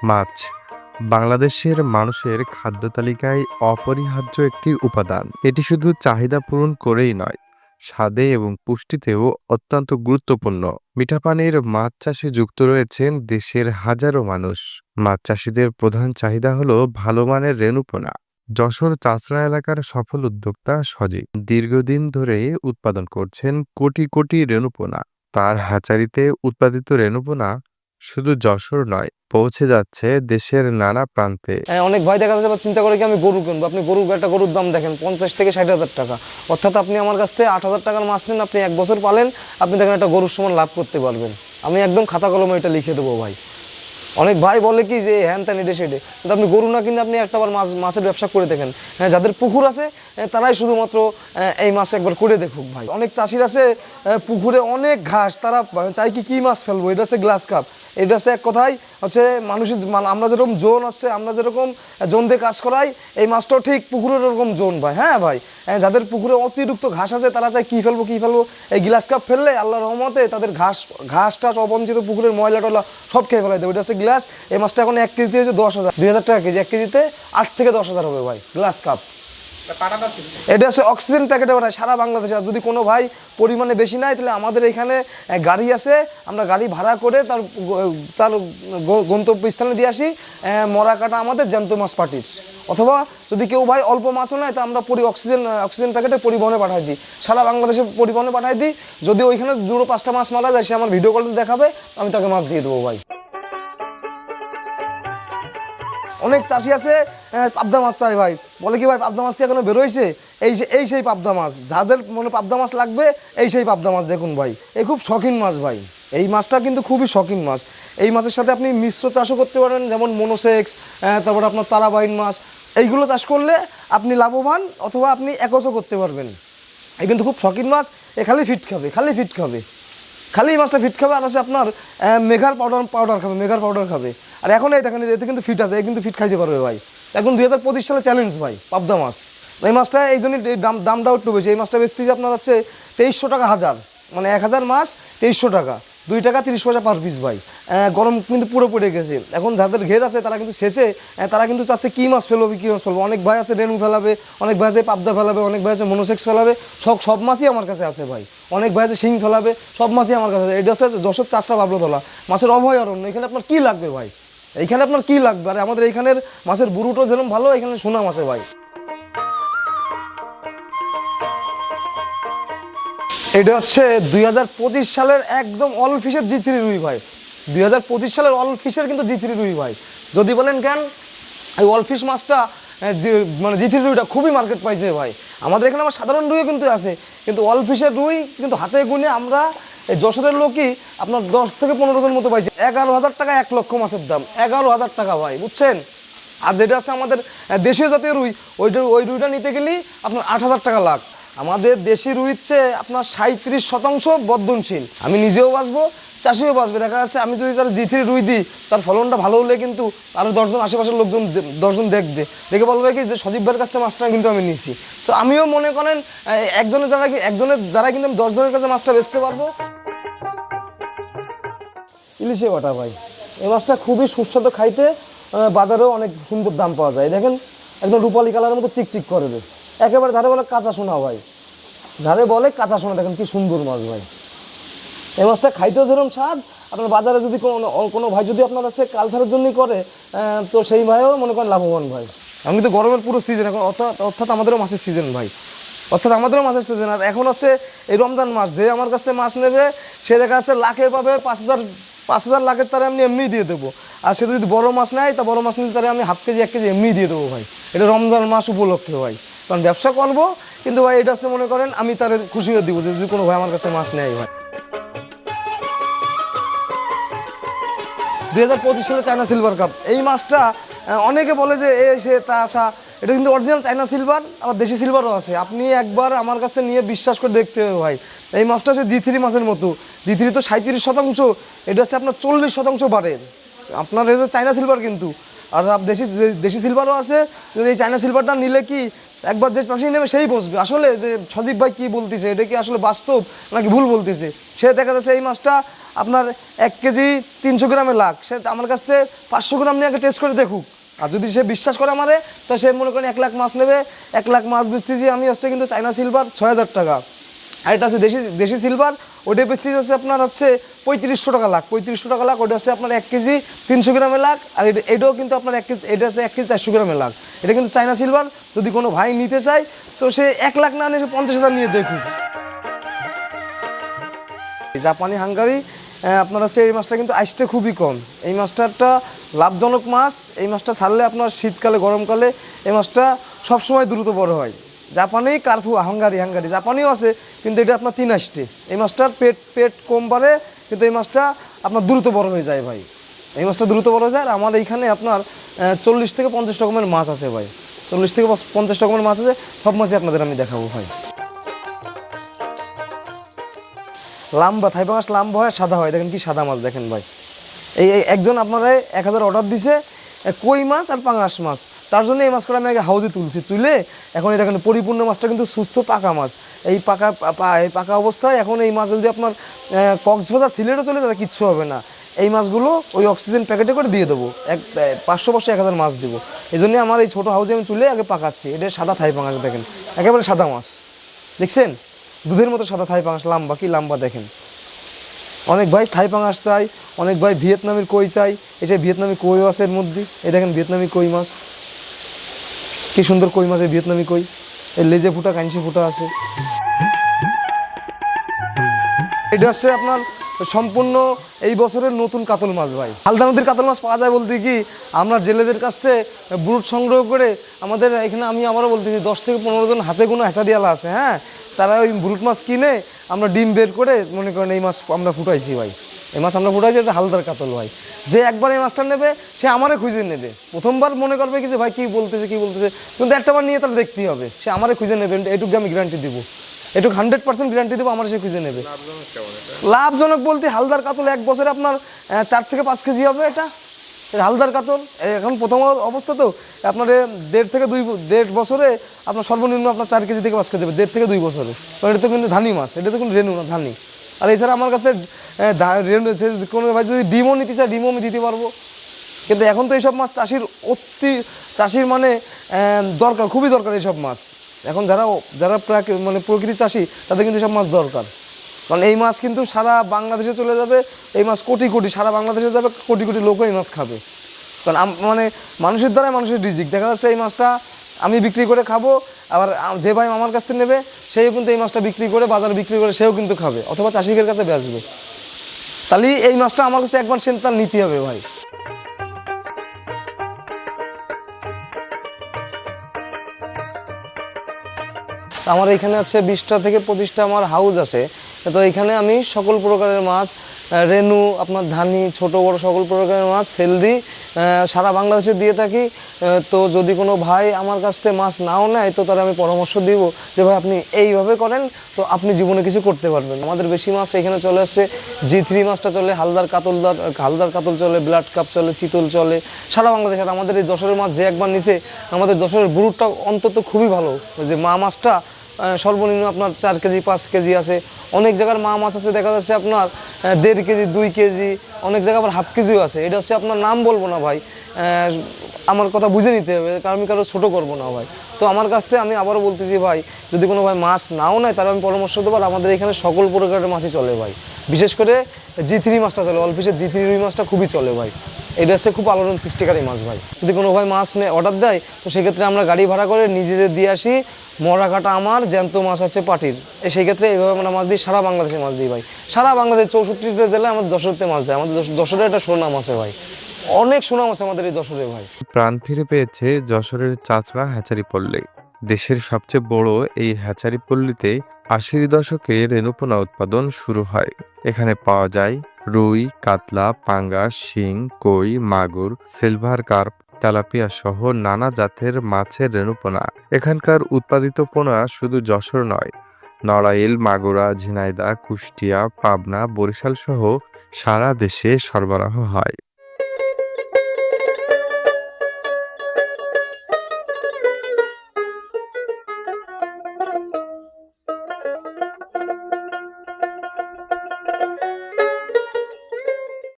মাছ। বাংলাদেশের মানুষের খাদ্য তালিকায় অপরিহার্য একটি উপাদান। এটি শুধু চাহিদা পূরণ করেই নয়, স্বাদে এবং পুষ্টিতেও অত্যন্ত গুরুত্বপূর্ণ। মিঠা পানির মাছ চাষে যুক্ত রয়েছেন দেশের হাজারো মানুষ। মাছ চাষিদের প্রধান চাহিদা হলো ভালো মানের রেণুপোনা। যশোর চাঁচড়া এলাকার সফল উদ্যোক্তা সজীব। দীর্ঘদিন ধরে উৎপাদন করছেন কোটি কোটি রেণুপোনা। তার হ্যাচারিতে উৎপাদিত রেণুপোনা শুধু যশোর নয় পৌঁছে যাচ্ছে দেশের নানা প্রান্তে। হ্যাঁ, অনেক ভাই দেখা যাচ্ছে চিন্তা করে কি আমি গরু কিনবো? আপনি গরুর একটা গরুর দাম দেখেন পঞ্চাশ থেকে ষাট হাজার টাকা। অর্থাৎ আপনি আমার কাছ থেকে আট হাজার টাকার মাছ নেন আপনি এক বছর পালেন আপনি দেখেন একটা গরুর সমান লাভ করতে পারবেন। আমি একদম খাতা কলমে এটা লিখে দেবো ভাই। অনেক ভাই বলে কি যে, হ্যান ত্যান এডে সেডে কিন্তু আপনি গরু না কিনে আপনি একটা বার মাছ, মাছের ব্যবসা করে দেখেন। হ্যাঁ যাদের পুকুর আছে তারাই শুধুমাত্র এই মাছ একবার করে দেখুক ভাই। অনেক চাষির আছে পুকুরে অনেক ঘাস, তারা চাই কি কি মাছ ফেলব? এটা হচ্ছে গ্লাস কাপ। এটা হচ্ছে এক কথায় হচ্ছে মানুষের মানে আমরা যেরকম জোন হচ্ছে, আমরা যেরকম জোন দিয়ে কাজ করাই, এই মাছটাও ঠিক পুকুরের ওরকম জোন ভাই। হ্যাঁ ভাই? যাদের পুকুরে অতিরিক্ত ঘাস আছে, তারা চায় কী ফেলব কী ফেলব? এই গ্লাস কাপ ফেললে আল্লাহ রহমতে তাদের ঘাস ঘাস টাস অবঞ্চিত পুকুরের ময়লা টয়লা সব খেয়ে ফেলাই দেবে। এটা হচ্ছে গ্লাস এই মাছটা এখন এক কেজিতে হচ্ছে দশ হাজার। দুই হাজার টাকা কেজি এক কেজিতে আট থেকে দশ হাজার হবে ভাই গ্লাস কাপ এটা হচ্ছে অক্সিজেন প্যাকেটে ওঠায় সারা বাংলাদেশে। আর যদি কোনো ভাই পরিমাণে বেশি নাই তাহলে আমাদের এখানে গাড়ি আছে আমরা গাড়ি ভাড়া করে তার তার গ- গন্তব্যস্থানে দিয়ে আসি মরা কাটা আমাদের জ্যান্ত মাছ পার্টির। অথবা যদি কেউ ভাই অল্প মাছও নেয় তা আমরা পরি অক্সিজেন অক্সিজেন প্যাকেটে পরিবহনে পাঠাই দিই। সারা বাংলাদেশে পরিবহনে পাঠাই দিই। যদি ওইখানে দুটো পাঁচটা মাছ মারা যায় সে আমার ভিডিও কলে দেখাবে আমি তাকে মাছ দিয়ে দেবো ভাই। অনেক চাষি আছে পাবদা মাছ চাই ভাই। বলে কি ভাই, পাবদা মাছ কি এখনও বেরোইছে? এই এই সেই পাবদা মাছ। যাদের মনে পাবদা মাছ লাগবে, এই সেই পাবদা মাছ দেখুন ভাই। এই খুব শখিন মাছ ভাই। এই মাছটা কিন্তু খুবই শখিন মাছ। এই মাছের সাথে আপনি মিশ্র চাষও করতে পারেন, যেমন মনোসেক্স তারপর আপনার তারাবাইন মাছ। এইগুলো চাষ করলে আপনি লাভবান অথবা আপনি একসও করতে পারবেন। এই কিন্তু খুব শখিন মাছ, এ খালি ফিট খাবে, খালি ফিট খাবে। খালি এই মাছটা ফিট খাবে আর আছে আপনার মেঘার পাউডার পাউডার খাবে, মেঘার পাউডার খাবে। আর এখন এই দেখেন, এতে কিন্তু ফিট আছে এই কিন্তু ফিট খাইতে পারবে ভাই। এখন দুই হাজার পঁচিশ সালে চ্যালেঞ্জ ভাই, পাবদা মাছ। এই মাছটা এই জন্যই এই দাম, দামটাও একটু বেশি। এই মাছটা বেশি আপনার হচ্ছে তেইশশো টাকা হাজার। মানে এক হাজার মাছ তেইশশো টাকা। দুই টাকা তিরিশ পয়সা পার পিস ভাই। গরম কিন্তু পুরো পড়ে গেছে। এখন যাদের ঘের আছে, তারা কিন্তু শেষে তারা কিন্তু চাচ্ছে কী মাছ ফেলবে, কী মাছ ফেলবে। অনেক ভাই আছে রেনু ফেলাবে, অনেক ভাই আছে পাবদা ফেলাবে, অনেক ভাই আছে মনোসেক্স ফেলাবে, সব সব মাছই আমার কাছে আছে ভাই। অনেক ভাই আছে শিং ফেলাবে, সব মাছই আমার কাছে আছে। এটা হচ্ছে যশোর চাষরা বাবলতলা মাছের অভয় অরণ্য, এখানে আপনার কী লাগবে ভাই? এইখানে আপনার কী লাগবে? আর আমাদের এইখানের মাছের বুড়ুটো যেরকম ভালো এখানে সোনা মাছে ভাই। এটা হচ্ছে দুই হাজার পঁচিশ সালের একদম অল ফিশের জি থ্রি রুই ভাই। দুই হাজার পঁচিশ সালের অল ফিশের কিন্তু জি থ্রি রুই ভাই। যদি বলেন কেন, এই অল ফিশ মাছটা মানে জি থ্রি রুইটা খুবই মার্কেট পাইছে ভাই। আমাদের এখানে আমার সাধারণ রুইও কিন্তু আছে, কিন্তু অল ফিশের রুই কিন্তু হাতে গুনে আমরা এই যশোরের লোকই আপনার দশ থেকে পনেরো জন মতো পাইছে। এগারো হাজার টাকা এক লক্ষ মাছের দাম। এগারো হাজার টাকা ভাই, বুঝছেন? আর যেটা আছে আমাদের দেশীয় জাতীয় রুই, ওইটা ওই রুইটা নিতে গেলেই আপনার আট হাজার টাকা লাখ। আমাদের দেশি রুইচ্ছে আপনার সাঁত্রিশ শতাংশ বর্ধনশীল। আমি নিজেও বাঁচবো, চাষিও বাঁচবে। দেখা যাচ্ছে আমি যদি তার জি থ্রি রুই দিই, তার ফলনটা ভালো হলে কিন্তু আরও দশজন আশেপাশের লোকজন দশজন দেখবে। দেখে বলবে কি যে সজীব কাছ থেকে মাছটা কিন্তু আমি নিছি তো আমিও মনে করেন একজনের কি- একজনের দ্বারা কিন্তু আমি দশজনের কাছে মাছটা বেচতে পারব। ইলিশে বাটা ভাই। এই মাছটা খুবই সুস্বাদু খাইতে বাজারেও অনেক সুন্দর দাম পাওয়া যায়। দেখেন, একদম রূপালী কালারের মতো চিকচিক করে করবে একেবারে ধারে বলে কাঁচা সোনা ভাই। ধারে বলে কাঁচা সোনা, দেখেন কি সুন্দর মাছ ভাই। এই মাছটা খাইতেও যেরকম স্বাদ, আপনার বাজারে যদি কোনো কোনো ভাই যদি আপনার সে কালচারের জন্যই করে তো সেই ভাইও মনে করেন লাভবান ভাই। আমি কিন্তু গরমের পুরো সিজন এখন অর্থাৎ অর্থাৎ আমাদেরও মাছের সিজন ভাই। অর্থাৎ আমাদেরও মাছের সিজন আর এখন হচ্ছে এই রমজান মাস, যে আমার কাছ থেকে মাছ নেবে, সে দেখা যাচ্ছে লাখে পাবে, পাঁচ হাজার পাঁচ হাজার লাখের তারা আমি এমনি দিয়ে দেবো। আর সে যদি বড় মাছ নেয়, তা বড় মাছ নিলে তারা আমি হাফ কেজি, এক কেজি এমনি দিয়ে দেবো ভাই। এটা রমজান মাস উপলক্ষে ভাই। কারণ ব্যবসা করব, কিন্তু ভাই এটা মনে করেন, আমি তার খুশি হয়ে দিব যদি কোনো ভাই আমার কাছ মাছ নেয় ভাই। দুই হাজার পঁচিশ সালে চায়না সিলভার কাপ এই মাছটা অনেকে বলে যে এ, সে, তা আসা এটা কিন্তু অরিজিনাল চায়না সিলভার আবার দেশি সিলভারও আছে। আপনি একবার আমার কাছে নিয়ে বিশ্বাস করে দেখতে হবে ভাই। এই মাছটা হচ্ছে জি থ্রি মাছের মতো। জি থ্রি তো সাঁত্রিশ শতাংশ, এটা হচ্ছে আপনার চল্লিশ শতাংশ বাড়ে। আপনার এটা চায়না সিলভার কিন্তু, আর দেশি দেশি সিলভারও আছে। যদি এই চায়না সিলভারটা নিলে কি একবার যে চাষি নেমে সেই বসবে। আসলে যে সজীব ভাই কি বলতেছে, এটা কি আসলে বাস্তব নাকি ভুল বলতেছে? সে দেখা যাচ্ছে এই মাছটা আপনার এক কেজি তিনশো গ্রামে লাখ। সে আমার কাছ থেকে পাঁচশো গ্রাম নিয়ে আগে টেস্ট করে দেখুক। আর যদি সে বিশ্বাস করে আমারে, তো সে মনে করেন এক লাখ মাছ নেবে। এক লাখ মাছ বেচতেছি আমি হচ্ছে কিন্তু চাইনা সিলভার ছয় হাজার টাকা। আর এটা আছে দেশি দেশি সিলভার ওটা বেচতে হচ্ছে আপনার হচ্ছে পঁয়ত্রিশশো টাকা লাখ। পঁয়ত্রিশশো টাকা লাখ ওটা হচ্ছে আপনার এক কেজি তিনশো গ্রামের লাখ, আর এটা এটাও কিন্তু আপনার এক কেজি এটা হচ্ছে এক কেজি চারশো গ্রামের লাখ। এটা কিন্তু চাইনা সিলভার, যদি কোনো ভাই নিতে চায়, তো সে এক লাখ না নিয়ে পঞ্চাশ হাজার নিয়ে দেখুক জাপানি হাঙ্গারি আপনার হচ্ছে এই মাছটা কিন্তু আইসটা খুবই কম। এই মাছটা একটা লাভজনক মাছ, এই মাছটা ছাড়লে আপনার শীতকালে, গরমকালে এই মাছটা সবসময় দ্রুত বড় হয়। জাপানি কার্ফু হাঙ্গারি হাঙ্গারি। জাপানিও আছে, কিন্তু এটা আপনার তিন আইসটে এই মাছটার পেট পেট কম বাড়ে, কিন্তু এই মাছটা আপনার দ্রুত বড় হয়ে যায় ভাই। এই মাছটা দ্রুত বড় হয়ে যায়, আর আমার এইখানে আপনার চল্লিশ থেকে পঞ্চাশ রকমের মাছ আছে ভাই। চল্লিশ থেকে পঞ্চাশ রকমের মাছ আছে, সব মাছই আপনাদের আমি দেখাবো ভাই। লাম্বা, থাই পাঙাশ লাম্বা হয়, সাদা হয়। দেখেন কি সাদা মাছ দেখেন ভাই। এই এই একজন আপনারা এক হাজার অর্ডার দিছে কই মাছ আর পাঙাশ মাছ। তার জন্য এই মাছটা আমি আগে হাউজে তুলছি। তুলে এখন এই দেখেন পরিপূর্ণ মাছটা কিন্তু সুস্থ পাকা মাছ। এই পাকা এই পাকা অবস্থায় এখন এই মাছ যদি আপনার কক্সবাজার সিলেটে চলে তাহলে কিচ্ছু হবে না। এই মাছগুলো ওই অক্সিজেন প্যাকেটে করে দিয়ে দেবো। এক পাঁচশো পাঁচশো এক হাজার মাছ দেবো। এই জন্য আমার এই ছোটো হাউজে আমি তুলে আগে পাকাচ্ছি। এটা সাদা থাই পাঙাশ দেখেন। একেবারে সাদা মাছ। দেখছেন? দুধের মতো সাদা থাই পাঙাশ, লাম্বা কি লাম্বা দেখেন। অনেক ভাই থাই পাঙাশ চাই, অনেক ভাই ভিয়েতনামের কই চাই। এটা ভিয়েতনামি কইও আছে এর মধ্যে। এই দেখেন ভিয়েতনামি কই মাছ। কি সুন্দর কই মাছ ভিয়েতনামি কই? এই লেজে ফুটা কাঞ্চি ফুটা আছে। এটা হচ্ছে আপনার সম্পূর্ণ এই বছরের নতুন কাতল মাছ ভাই। হালদা নদীর কাতল মাছ পাওয়া যায় বলতে কি, আমরা জেলেদের কাছ থেকে ব্রুট সংগ্রহ করে আমাদের এখানে আমি আবারও বলতেছি, দশ থেকে পনেরো জন হাতে কোনো হ্যাঁচারিয়ালা আছে হ্যাঁ? তারা ওই ব্রুট মাছ কিনে আমরা ডিম বের করে মনে করেন এই মাছ আমরা ফুটাইছি ভাই। এই মাছ আমরা ফুটাইছি এটা হালদার কাতল ভাই। যে একবার এই মাছটা নেবে, সে আমারে খুঁজে নেবে। প্রথমবার মনে করবে কি যে, ভাই, কি বলতেছে কি বলতেছে? কিন্তু একটা বার নিয়ে তার দেখতেই হবে। সে আমারে খুঁজে নেবে এটুকু আমি গ্যারান্টি দিব। এটুকু হান্ড্রেড পার্সেন্ট গ্যারান্টি দেবো, আমার সে খুঁজে নেবে। লাভজনক বলতে হালদার কাতল এক বছরে আপনার চার থেকে পাঁচ কেজি হবে এটা। হালদার কাতল এখন প্রথম অবস্থা তো, আপনার দেড় থেকে দুই, দেড় বছরে আপনার সর্বনিম্ন আপনার চার কেজি থেকে পাঁচ কেজি হবে, দেড় থেকে দুই বছরে। কারণ এটা তো কিন্তু ধানি মাছ, এটা তো কিন্তু রেনু না, ধানি। আর এছাড়া আমার কাছে কোনো ভাই যদি ডিমও নিতে চায়, ডিমও আমি দিতে পারব। কিন্তু এখন তো এইসব মাছ চাষির অতি, চাষির মানে দরকার, খুবই দরকার এইসব মাছ। এখন যারা যারা মানে প্রকৃতি চাষি, তাদের কিন্তু সব মাছ দরকার। কারণ এই মাছ কিন্তু সারা বাংলাদেশে চলে যাবে, এই মাছ কোটি কোটি, সারা বাংলাদেশে যাবে, কোটি কোটি লোকও এই মাছ খাবে। কারণ মানে মানুষের দ্বারাই মানুষের রিজিক। দেখা যাচ্ছে এই মাছটা আমি বিক্রি করে খাব আবার যে ভাই আমার কাছ থেকে নেবে, সেও কিন্তু এই মাছটা বিক্রি করে, বাজারে বিক্রি করে সেও কিন্তু খাবে, অথবা চাষিকের কাছে বেচবে। তাহলে এই মাছটা আমার কাছে একবার সে তার নিতে হবে ভাই। আমার এখানে আছে বিশটা থেকে পঁচিশটা আমার হাউস আছে। তো এখানে আমি সকল প্রকারের মাছ রেনু, আপনার ধানি, ছোট, বড় সকল প্রকারের মাছ সেল দিই সারা বাংলাদেশে দিয়ে থাকি। তো যদি কোনো ভাই আমার কাছ থেকে মাছ নাও নেয়, তো তারা আমি পরামর্শ দিব যে, ভাই, আপনি এইভাবে করেন, তো আপনি জীবনে কিছু করতে পারবেন। আমাদের বেশি মাছ এখানে চলে আসছে জি থ্রি মাছটা চলে, হালদার কাতলদার হালদার কাতল চলে, ব্লাড কাপ চলে, চিতল চলে, সারা বাংলাদেশ আর আমাদের এই যশোরের মাছ যে একবার নিছে, আমাদের যশোরের বুরুটটা অন্তত খুবই ভালো। যে মা মাছটা সর্বনিম্ন আপনার চার কেজি, পাঁচ কেজি আছে। অনেক জায়গার মা মাছ আছে, দেখা যাচ্ছে আপনার দেড় কেজি, দুই কেজি, অনেক জায়গায় আবার হাফ কেজিও আছে। এটা হচ্ছে আপনার নাম বলব না ভাই। আমার কথা বুঝে নিতে হবে, কারণ আমি কারও ছোটো করব না ভাই। তো আমার কাছ থেকে আমি আবারও বলতেছি ভাই, যদি কোনো ভাই মাছ নাও নেয়, তাহলে আমি পরামর্শ দেবো। আর আমাদের এখানে সকল প্রকারের মাছই চলে ভাই। বিশেষ করে জি থ্রি মাছটা চলে অল্পিসের জি থ্রি মাছটা খুবই চলে ভাই। এটা হচ্ছে খুব আলোড়ন সৃষ্টিকারী মাছ ভাই। যদি কোনো ভাই মাছ নেয় অর্ডার দেয়, তো সেক্ষেত্রে আমরা গাড়ি ভাড়া করে নিজেদের দিয়ে আসি। মরা কাটা আমার, জ্যান্ত মাছ আছে পাটির। সেই ক্ষেত্রে এইভাবে আমরা মাছ দিই, সারা বাংলাদেশে মাছ দিই ভাই। সারা বাংলাদেশ চৌষট্টিটা জেলায় আমাদের দশরতে মাছ দেয়। আমাদের দশ- দশরে একটা সুনাম আছে ভাই। অনেক সুনাম আছে আমাদের এই দশরে ভাই। প্রাণ ফিরে পেয়েছে যশোরের চাচড়া হ্যাচারি পল্লী দেশের সবচেয়ে বড় এই হ্যাচারি পল্লীতে আশির দশকে রেণুপোনা উৎপাদন শুরু হয়। এখানে পাওয়া যায় রুই, কাতলা পাঙ্গা শিং, কই, মাগুর, সিলভার কার্প, তেলাপিয়া সহ নানা জাতের মাছের রেণুপোনা। এখানকার উৎপাদিত পোনা শুধু যশোর নয়। নড়াইল, মাগুরা ঝিনাইদা কুষ্টিয়া, পাবনা, বরিশাল সহ সারা দেশে সরবরাহ হয়।